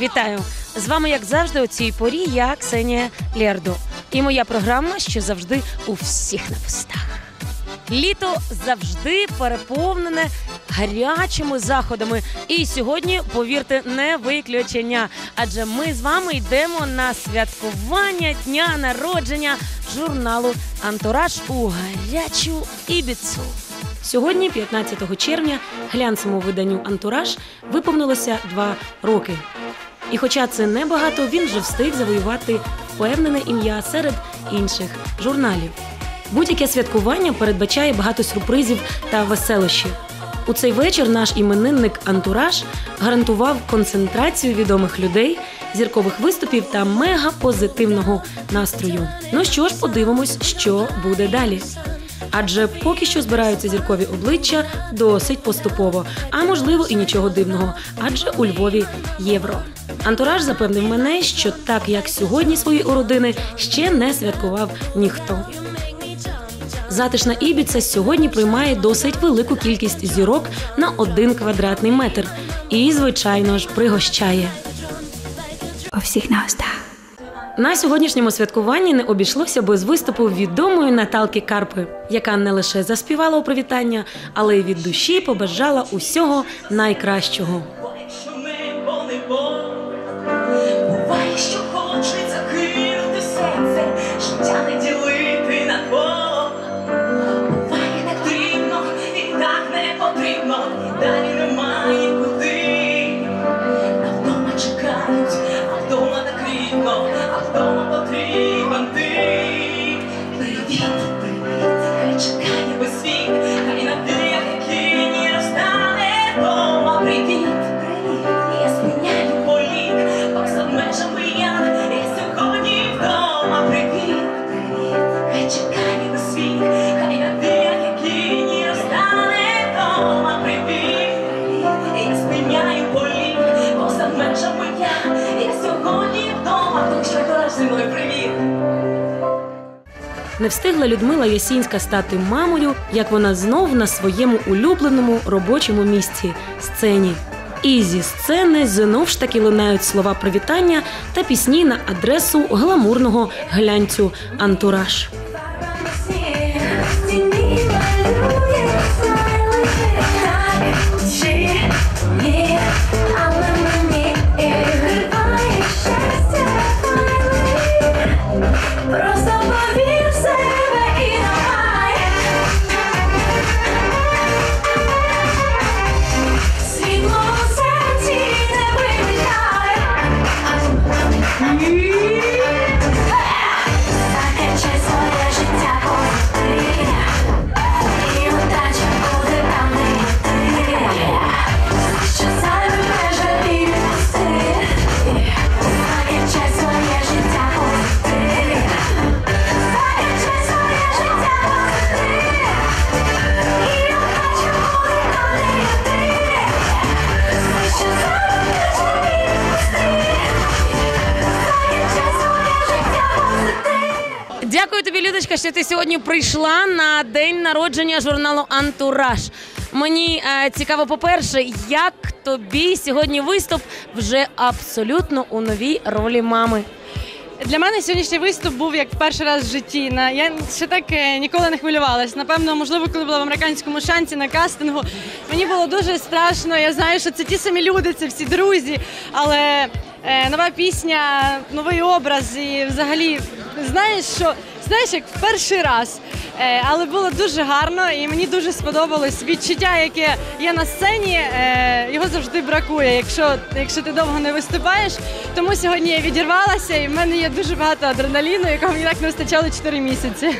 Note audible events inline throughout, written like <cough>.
Вітаю! З вами, як завжди, у цій порі я Ксенія Лєрду. І моя програма, що завжди у всіх на вустах. Літо завжди переповнене гарячими заходами. І сьогодні, повірте, не виключення. Адже ми з вами йдемо на святкування дня народження журналу Антураж у гарячу Ібіцу. Сьогодні, 15 червня, глянцевому виданню Антураж виповнилося два роки. І хоча це небагато, він вже встиг завоювати впевнене ім'я серед інших журналів. Будь-яке святкування передбачає багато сюрпризів та веселощів. У цей вечір наш іменинник Антураж гарантував концентрацію відомих людей, зіркових виступів та мега позитивного настрою. Ну що ж, подивимось, що буде далі. Адже поки що збираються зіркові обличчя досить поступово, а можливо і нічого дивного, адже у Львові євро. Антураж запевнив мене, що так як сьогодні свої уродини ще не святкував ніхто. Затишна Ібіца сьогодні приймає досить велику кількість зірок на один квадратний метр і, звичайно ж, пригощає. у всіх на устах. На сьогоднішньому святкуванні не обійшлося без виступу відомої Наталки Карпи, яка не лише заспівала у привітання, але й від душі побажала усього найкращого. Встигла Людмила Ясінська стати мамою, як вона знов на своєму улюбленому робочому місці сцені. І зі сцени знов ж таки лунають слова привітання та пісні на адресу гламурного глянцю Антураж. Що ти сьогодні прийшла на день народження журналу Антураж. Мені е, цікаво, по-перше, як тобі сьогодні виступ вже абсолютно у новій ролі мами. Для мене сьогоднішній виступ був як перший раз в житті. Я ще так е, ніколи не хвилювалась. Напевно, можливо, коли була в американському шансі на кастингу. Мені було дуже страшно. Я знаю, що це ті самі люди, це всі друзі. Але е, нова пісня, новий образ і взагалі знаєш, що знаєш, як перший раз. Е, але було дуже гарно і мені дуже сподобалось відчуття, яке є на сцені. Е, його завжди бракує, якщо, якщо ти довго не виступаєш. Тому сьогодні я відірвалася, і в мене є дуже багато адреналіну, якого мені так не вистачало 4 місяці.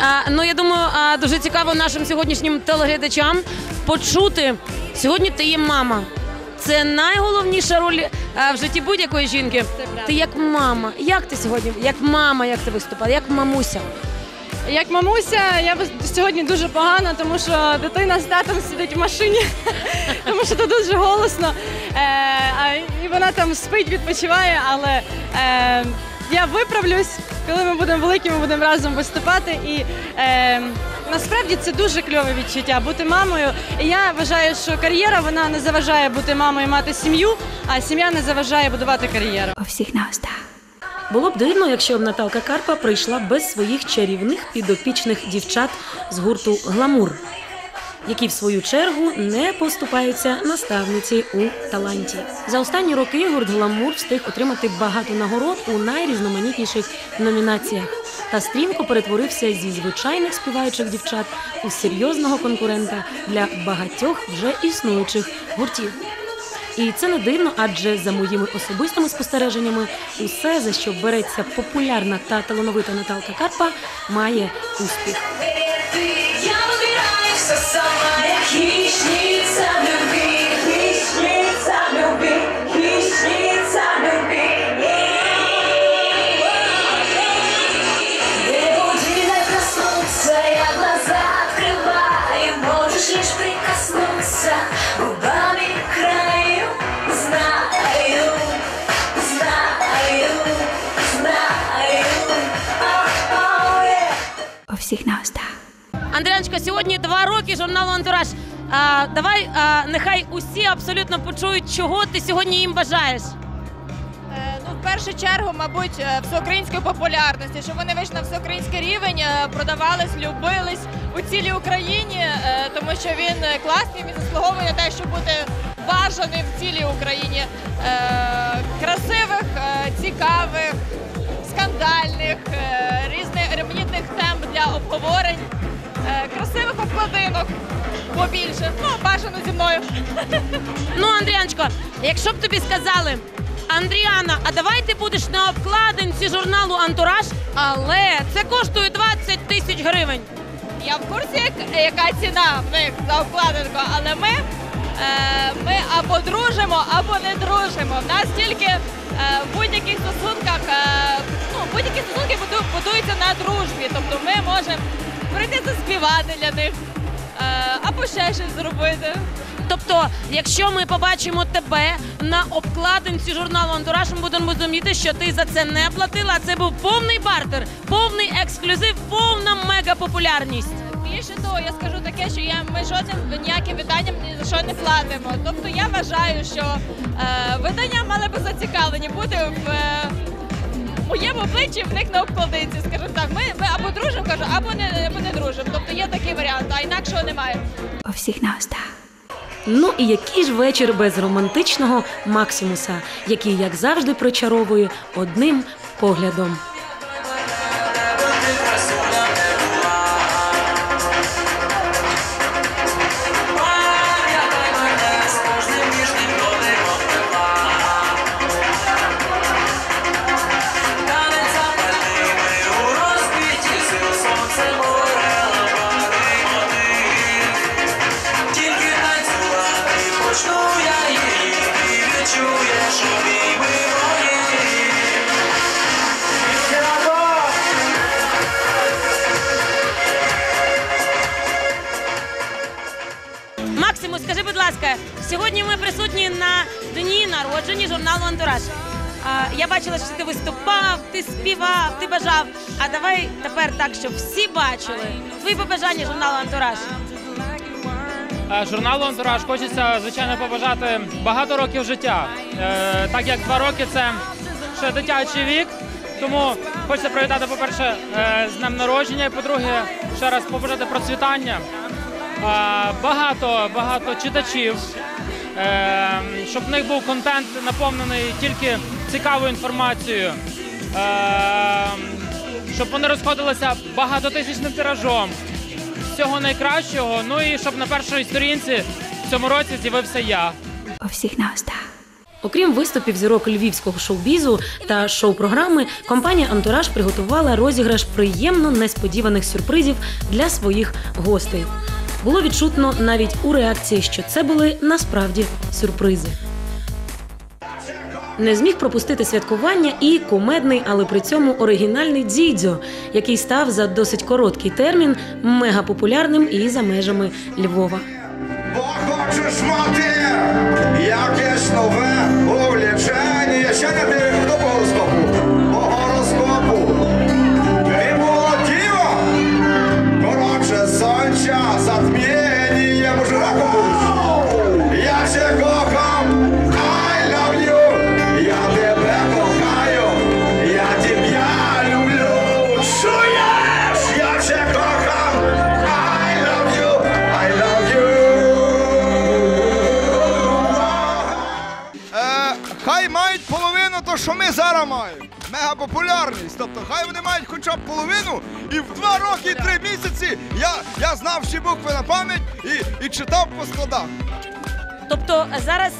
А, ну я думаю, а, дуже цікаво нашим сьогоднішнім телеглядачам почути. Сьогодні ти є мама. Це найголовніша роль а, в житті будь-якої жінки. Ти як мама. Як ти сьогодні? Як мама, як ти виступала? Як мамуся? Як мамуся, я сьогодні дуже погано, тому що дитина з татом сидить в машині, <laughs> тому що тут дуже голосно. Е, а, і вона там спить, відпочиває, але е, я виправлюсь, коли ми будемо великі, ми будемо разом виступати. І е, насправді це дуже кльове відчуття бути мамою. І я вважаю, що кар'єра вона не заважає бути мамою, і мати сім'ю, а сім'я не заважає будувати кар'єру. у всіх на устах. Було б дивно, якщо б Наталка Карпа прийшла без своїх чарівних підопічних дівчат з гурту Гламур, які в свою чергу не поступаються наставниці у таланті. За останні роки гурт Гламур встиг отримати багато нагород у найрізноманітніших номінаціях та стрімко перетворився зі звичайних співаючих дівчат у серйозного конкурента для багатьох вже існуючих гуртів. І це не дивно, адже за моїми особистими спостереженнями, усе, за що береться популярна та талановита Наталка Карпа, має успіх. Я выбираюсь сама, роки журналу Антураж. А, давай, а, нехай усі абсолютно почують, чого ти сьогодні їм бажаєш. Е, Ну, в першу чергу, мабуть, е, всеукраїнської популярності, щоб вони вийшли на всеукраїнський рівень, е, продавались, любились у цілій Україні, тому що він класний, він заслуговує на те, щоб бути бажаним в цілій Україні. Красивих, цікавих, скандальних, красивих обкладинок. Побільше, ну бажано зі мною. Ну, Андріаночко, якщо б тобі сказали, Андріана, а давай ти будеш на обкладинці журналу Антураж, але це коштує 20 тисяч гривень. Я в курсі, яка ціна в них за обкладинку, але ми, е, ми або дружимо, або не дружимо. В нас тільки е, в будь-яких стосунках, е, ну, будь-які стосунки буду- будуються на дружбі. Тобто ми можемо прийти заспівати для них, е, або ще щось зробити. Тобто, якщо ми побачимо тебе на обкладинці журналу Антураж, ми будемо розуміти, що ти за це не платила. а Це був повний бартер, повний ексклюзив, повна мегапопулярність. Більше того, я скажу таке, що я, ми жодним ніяким виданням ні за що не платимо. Тобто я вважаю, що е, видання мали би зацікавлені бути в е, моєму обличчі в них на обкладинці. Скажімо так, ми, ми або дружимо, кажу, або не, або не дружимо. Тобто є такий варіант, а інакшого немає. По всіх на устах. Ну і який ж вечір без романтичного Максимуса, який, як завжди, причаровує одним поглядом. Максимус, скажи, будь ласка, сьогодні ми присутні на дні народження журналу Антураж. Я бачила, що ти виступав, ти співав, ти бажав. А давай тепер так, щоб всі бачили твої побажання журналу Антураж. Е, Журналу Антураж хочеться, звичайно, побажати багато років життя. Е, Так як два роки це ще дитячий вік. Тому хочеться привітати, по-перше, е, з днем народження, і по-друге, ще раз побажати процвітання. Багато, багато читачів, щоб в них був контент наповнений тільки цікавою інформацією. Щоб вони розходилися багатотисячним тиражом всього найкращого. Ну і щоб на першій сторінці в цьому році з'явився я. У всіх на устах. Окрім виступів зірок львівського шоу-бізу та шоу-програми, компанія Антураж приготувала розіграш приємно несподіваних сюрпризів для своїх гостей. Було відчутно навіть у реакції, що це були насправді сюрпризи. Не зміг пропустити святкування і кумедний, але при цьому оригінальний дзідзьо, який став за досить короткий термін мегапопулярним і за межами Львова. Бо хочеш мати якесь нове увлічення. Ще не дивимо до гороскопу. По гороскопу. Не було діва. Коротше, за хай хай вони мають хоча б половину, і в два роки і три місяці я, я знав всі букви на пам'ять і, і читав по складах. Тобто зараз,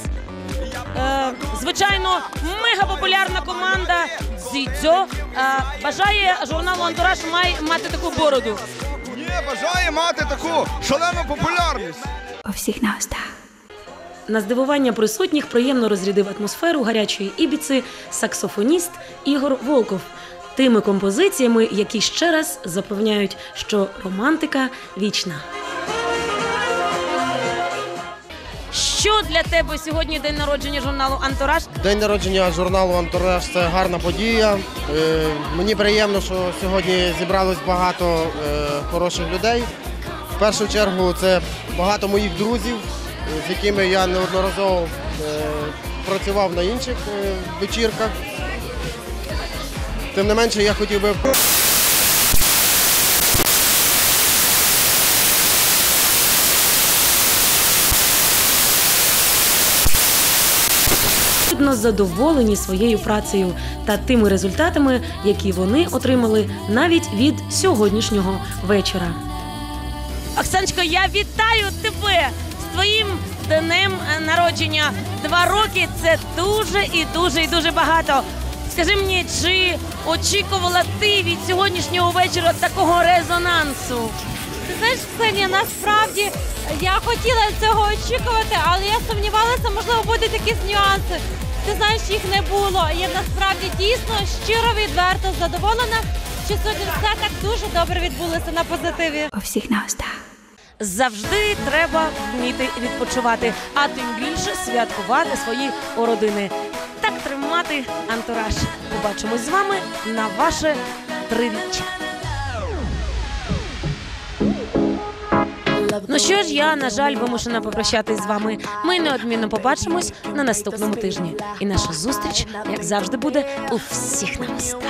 е, звичайно, мегапопулярна команда Зідзьо е, бажає журналу Антураж має мати таку бороду. Ні, бажає мати таку шалену популярність. У всіх на устах. На здивування присутніх приємно розрядив атмосферу гарячої ібіци саксофоніст Ігор Волков тими композиціями, які ще раз запевняють, що романтика вічна. Що для тебе сьогодні день народження журналу Антураж? День народження журналу Антураж це гарна подія. Е, Мені приємно, що сьогодні зібралось багато е, хороших людей. В першу чергу це багато моїх друзів, з якими я неодноразово е, працював на інших е, вечірках. Тим не менше, я хотів би задоволені своєю працею та тими результатами, які вони отримали навіть від сьогоднішнього вечора. Оксаночко, я вітаю тебе з твоїм днем народження. Два роки це дуже і дуже і дуже багато. Скажи мені, чи очікувала ти від сьогоднішнього вечора такого резонансу? Ти знаєш, Ксенія, насправді я хотіла цього очікувати, але я сумнівалася, можливо, будуть якісь нюанси. Ти знаєш, їх не було. Я насправді дійсно щиро відверто задоволена, що сьогодні все так дуже добре відбулося на позитиві. У всіх на устах. Завжди треба вміти відпочивати, а тим більше святкувати свої родини. Так тримати антураж. Побачимось з вами на ваше тривіччя. Ну що ж, я на жаль вимушена попрощатись з вами. Ми неодмінно побачимось на наступному тижні. І наша зустріч, як завжди, буде у всіх на устах.